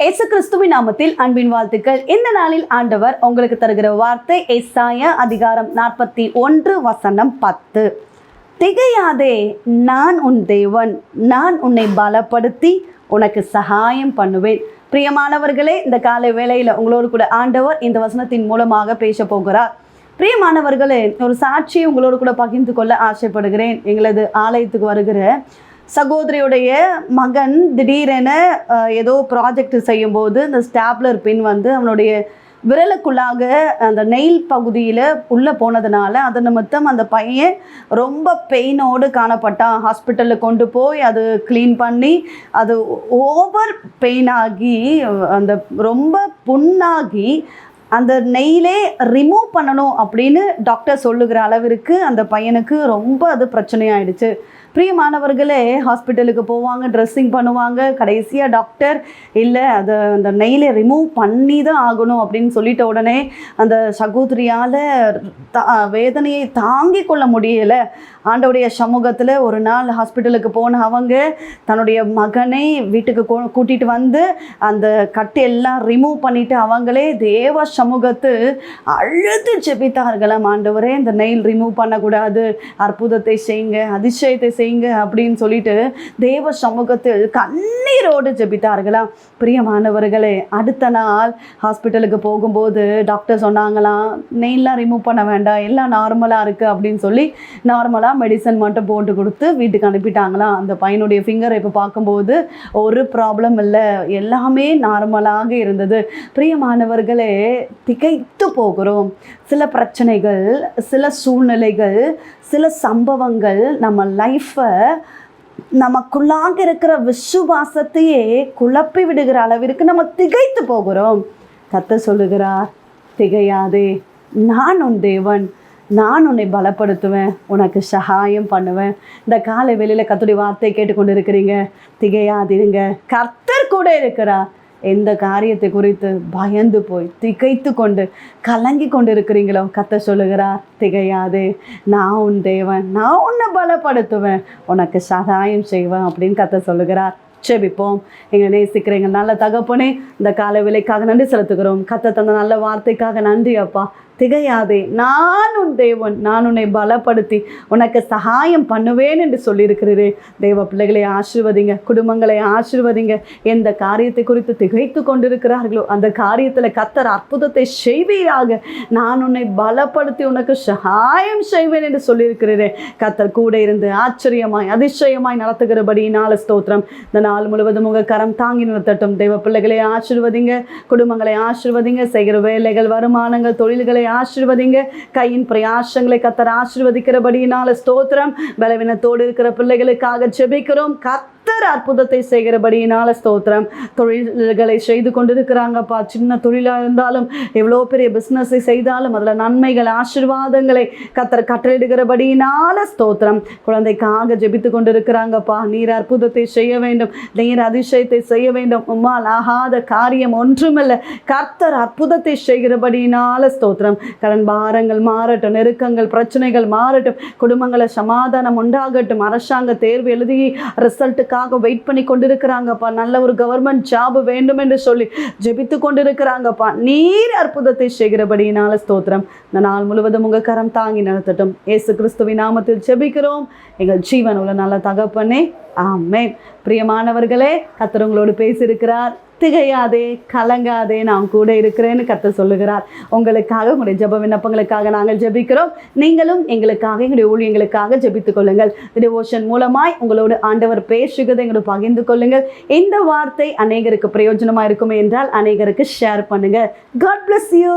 இயேசு கிறிஸ்துவின் நாமத்தில் அன்பின் வாழ்த்துக்கள். இந்த நாளில் ஆண்டவர் உங்களுக்கு தருகிற வார்த்தை எஸ்ஆய அதிகாரம் நாற்பத்தி ஒன்று வசனம் பத்து. திகையாதே நான் உன் தேவன். நான் உன்னை பலப்படுத்தி உனக்கு சகாயம் பண்ணுவேன். பிரியமானவர்களே இந்த காலை வேளையில் உங்களோடு கூட ஆண்டவர் இந்த வசனத்தின் மூலமாக பேச போகிறார். பிரியமானவர்களே ஒரு சாட்சியை உங்களோடு கூட பகிர்ந்து கொள்ள ஆசைப்படுகிறேன். எங்களது ஆலயத்துக்கு வருகிற சகோதரியுடைய மகன் திடீரென ஏதோ ப்ராஜெக்ட் செய்யும்போது இந்த ஸ்டாப்லர் பின் வந்து அவனுடைய விரலுக்குள்ளாக அந்த நெயில் பகுதியில் உள்ளே போனதுனால அது நிமித்தம் அந்த பையன் ரொம்ப பெயினோடு காணப்பட்டான். ஹாஸ்பிட்டலில் கொண்டு போய் அது க்ளீன் பண்ணி அது ஓவர் பெயினாகி அந்த ரொம்ப புண்ணாகி அந்த நெயிலே ரிமூவ் பண்ணணும் அப்படின்னு டாக்டர் சொல்லுகிற அளவிற்கு அந்த பையனுக்கு ரொம்ப அது பிரச்சனையாயிடுச்சு. பிரியமானவர்களே ஹாஸ்பிட்டலுக்கு போவாங்க ட்ரெஸ்ஸிங் பண்ணுவாங்க கடைசியாக டாக்டர் இல்லை அதை அந்த நெயிலை ரிமூவ் பண்ணி தான் ஆகணும் அப்படின்னு சொல்லிட்ட உடனே அந்த சகோதரியால் தா வேதனையை தாங்கிக் கொள்ள முடியலை. ஆண்டவுடைய சமூகத்தில் ஒரு நாள் ஹாஸ்பிட்டலுக்கு போன அவங்க தன்னுடைய மகனை வீட்டுக்கு கூ கூட்டிகிட்டு வந்து அந்த கட்டு எல்லாம் ரிமூவ் பண்ணிவிட்டு அவங்களே தேவ சமூகத்து அழுது ஜெபித்தார்களாம். ஆண்டவரே இந்த நெயில் ரிமூவ் பண்ணக்கூடாது. அற்புதத்தை செய்யுங்க அதிசயத்தை செய்யுங்க அப்படின்னு சொல்லிட்டு தேவ சமூகத்தில் கண்ணீரோடு ஜெபித்தார்களாம் பிரியமானவர்களே அடுத்த நாள் ஹாஸ்பிட்டலுக்கு போகும்போது டாக்டர் சொன்னாங்களாம் நெயிலாம் ரிமூவ் பண்ண வேண்டாம் எல்லாம் நார்மலாக இருக்குது அப்படின்னு சொல்லி நார்மலாக மெடிசன் மட்டும் போட்டு கொடுத்து வீட்டுக்கு அனுப்பிட்டாங்களாம் அந்த பையனுடைய ஃபிங்கரை இப்போ பார்க்கும்போது ஒரு ப்ராப்ளம் இல்லை எல்லாமே நார்மலாக இருந்தது. பிரியமானவர்களே திகைத்து போகிறோம். சில பிரச்சனைகள் சில சூழ்நிலைகள் சில சம்பவங்கள் நம்ம லைஃப்பை நமக்குள்ளாக இருக்கிற விசுவாசத்தையே குழப்பி விடுகிற அளவிற்கு நம்ம திகைத்து போகிறோம். கத்த சொல்லுகிறார் திகையாதே நான் உன் தேவன். நான் உன்னை பலப்படுத்துவேன். உனக்கு சகாயம் பண்ணுவேன். இந்த காலை வெளியில் கத்துடைய வார்த்தை கேட்டுக்கொண்டு இருக்கிறீங்க திகையாதிருங்க. கர்த்தர் கூட இருக்கிறார். எந்த காரியத்தை குறித்து பயந்து போய் திகைத்து கொண்டு கலங்கி கொண்டு இருக்கிறீங்களோ கத்த சொல்லுகிறார் திகையாதே நான் உன் தேவன் நான் உன்னை பலப்படுத்துவேன் உனக்கு சகாயம் செய்வேன் அப்படின்னு கத்த சொல்லுகிறார் செபிப்போம். எங்களை நேசிக்கிற எங்கள் நல்ல தகப்பனே இந்த கால விலைக்காக நன்றி செலுத்துகிறோம். கத்த தந்த நல்ல வார்த்தைக்காக நன்றி அப்பா. திகையாதே. நான் உன் தேவன் நான் உன்னை பலப்படுத்தி உனக்கு சகாயம் பண்ணுவேன் என்று சொல்லியிருக்கிறீரே. தேவ பிள்ளைகளை ஆசிர்வதிங்க குடும்பங்களை ஆசிர்வதிங்க. எந்த காரியத்தை குறித்து திகைத்து கொண்டிருக்கிறார்களோ அந்த காரியத்தில் கத்தர் அற்புதத்தை செய்வீராக. நான் உன்னை பலப்படுத்தி உனக்கு சகாயம் செய்வேன் என்று சொல்லியிருக்கிறீரே. கத்தர் கூட இருந்து ஆச்சரியமாய் அதிசயமாய் நடத்துகிறபடி நாள ஸ்தோத்திரம். இந்த நாள் முழுவதும் உங்கள் கரம் தாங்கி நிறுத்தட்டும். தேவ பிள்ளைகளை ஆசிர்வதிங்க குடும்பங்களை ஆசிர்வதிங்க. செய்கிற வேலைகள் வருமானங்கள் தொழில்களை ஆசிர்வதிங்க. கையின் பிரயாசங்களை கத்தர் ஆசிர்வதிக்கிறபடியினால ஸ்தோத்திரம். பலவீனத்தோடு இருக்கிற பிள்ளைகளுக்காக ஜெபிக்கிறோம். கத்தர் அற்புதத்தை செய்கிறபடியினால ஸ்தோத்திரம். தொழில்களை செய்து கொண்டிருக்கிறாங்கப்பா சின்ன தொழிலாக இருந்தாலும் எவ்வளோ பெரிய பிஸ்னஸை செய்தாலும் அதில் நன்மைகள் ஆசீர்வாதங்களை கத்தர் கட்டளிடுகிறபடியினால ஸ்தோத்திரம். குழந்தைக்காக ஜெபித்து கொண்டிருக்கிறாங்கப்பா நீர் அற்புதத்தை செய்ய வேண்டும். நீர் அதிசயத்தை செய்ய வேண்டும். உம்மால் ஆகாத காரியம் ஒன்றுமில்லை. கர்த்தர் அற்புதத்தை செய்கிறபடியினால ஸ்தோத்திரம். கடன் பாரங்கள் மாறட்டும் நெருக்கங்கள் பிரச்சனைகள் மாறட்டும். குடும்பங்களை சமாதானம் உண்டாகட்டும். அரசாங்க தேர்வு எழுதி ரிசல்ட்டு ரிசல்ட்டுக்காக வெயிட் பண்ணி கொண்டிருக்கிறாங்கப்பா. நல்ல ஒரு கவர்மெண்ட் ஜாப் வேண்டும் என்று சொல்லி ஜெபித்து கொண்டிருக்கிறாங்கப்பா. நீர் அற்புதத்தை செய்கிறபடியினால ஸ்தோத்திரம். இந்த நாள் முழுவதும் உங்கள் கரம் தாங்கி நடத்தட்டும் ஏசு கிறிஸ்துவின் நாமத்தில் ஜெபிக்கிறோம். எங்கள் ஜீவன் உள்ள நல்ல தகப்பனே. ஆமென். பிரியமானவர்களே கத்தர் உங்களோடு பேசியிருக்கிறார். திகையாதே கலங்காதே நான் கூட இருக்கிறேன்னு கத்த சொல்லுகிறார். உங்களுக்காக உங்களுடைய ஜெப விண்ணப்பங்களுக்காக நாங்கள் ஜெபிக்கிறோம். நீங்களும் எங்களுக்காக எங்களுடைய ஊழியங்களுக்காக ஜபித்துக் கொள்ளுங்கள். டிவோஷன் மூலமாய் உங்களோடு ஆண்டவர் பேசுகிறதை எங்களோட பகிர்ந்து கொள்ளுங்கள். இந்த வார்த்தை அநேகருக்கு பிரயோஜனமாக இருக்குமே என்றால் அநேகருக்கு ஷேர் பண்ணுங்கள் காட் பிளஸ் யூ